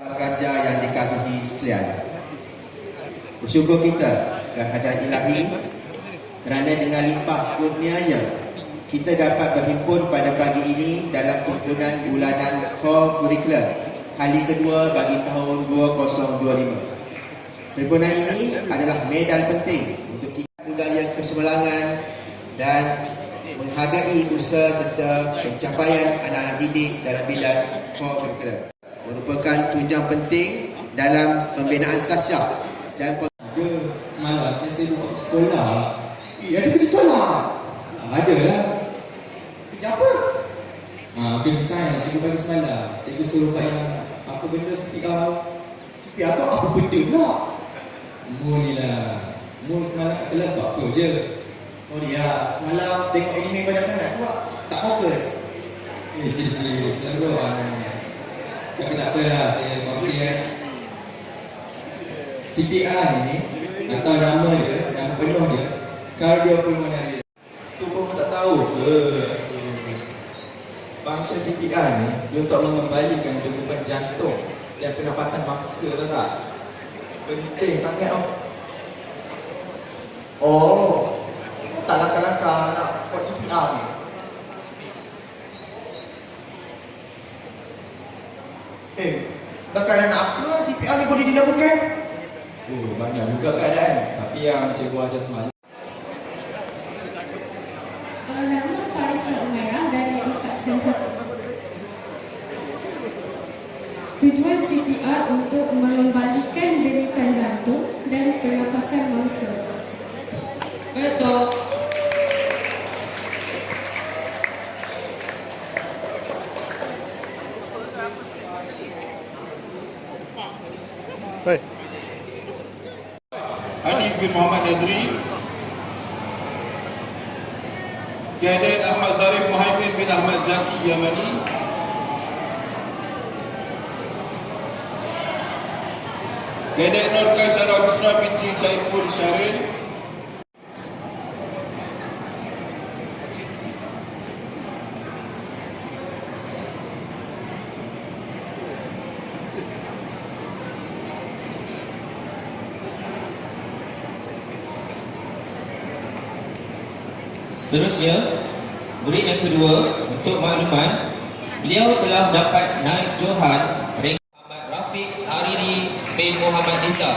Raja yang dikasihi sekalian. Bersyukur kita kehadiran ilahi Kerana dengan limpah kurnianya Kita dapat berhimpun pada pagi ini Dalam kumpulan bulanan Core Curriculum Kali kedua bagi tahun 2025 Himpunan ini adalah medan penting Untuk kita budaya kesebelangan Dan menghargai usaha serta pencapaian anak-anak didik dalam bidang core curriculum merupakan tunjang penting dalam pembinaan sasiah dan Ada semalam saya saya lupa pergi sekolah. Eh, ada kerja sekolah. Ah, ada lah. kerja apa? Ah, kerja sains cikgu bagi semalam. Cikgu suruh buat yang apa benda CPR. CPR tu apa benda pula? Mu ni lah. Semalam kat kelas buat apa je? Sorry lah, semalam tengok anime banyak sangat tu lah. Tak fokus. Eh, sini sini, sini bro. Tapi tak apa lah, saya kongsi kan. CPR ni, atau nama dia, nama penuh dia, cardiopulmonary. Tu pun tak tahu ke? Fungsi CPR ni, dia untuk mengembalikan degupan jantung dan pernafasan mangsa tahu tak? Penting sangat tau. Oh, itu tak langkah-langkah nak buat CPR ni. Eh, keadaan apa CPR ni boleh dilakukan? Oh, banyak juga keadaan. Tapi yang cikgu ajar semalam, Uh, nama Farisah Umairah dari UKAS dan satu. Tujuan CPR untuk mengembalikan derutan jantung dan pernafasan mangsa. Betul. Hanif bin Muhammad Nazri Kadet Ahmad Zarif Muhaimin bin Ahmad Zaki Yamani Kadet Nur Kaisara Husna binti Saiful Syaril Seterusnya, murid yang kedua untuk makluman, beliau telah mendapat naik johan ring Ahmad Rafiq Hariri bin Muhammad Nisa.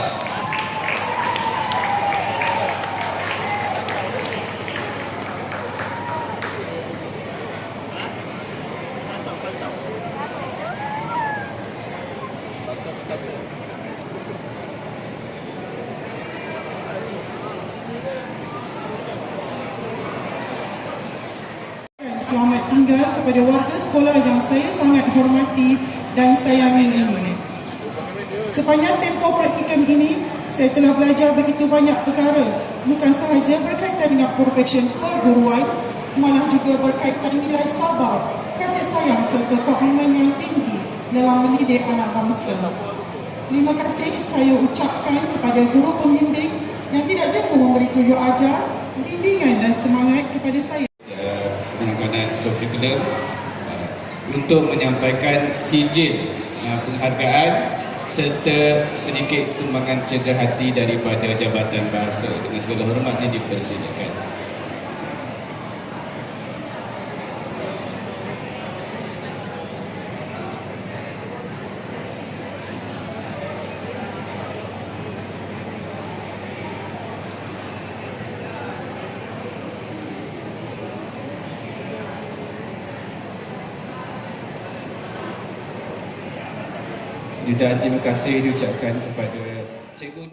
Selamat tinggal kepada warga sekolah yang saya sangat hormati dan sayangi ini. Sepanjang tempoh praktikum ini, saya telah belajar begitu banyak perkara, bukan sahaja berkaitan dengan profesion perguruan, malah juga berkaitan nilai sabar, kasih sayang serta komitmen yang tinggi dalam mendidik anak bangsa. Terima kasih saya ucapkan kepada guru pembimbing yang tidak jangka memberi tunjuk ajar, bimbingan dan semangat kepada saya. Kurikulum uh, untuk menyampaikan sijil uh, penghargaan serta sedikit sumbangan cedera hati daripada Jabatan Bahasa dengan segala hormatnya dipersilakan. Jutaan terima kasih diucapkan kepada Cikgu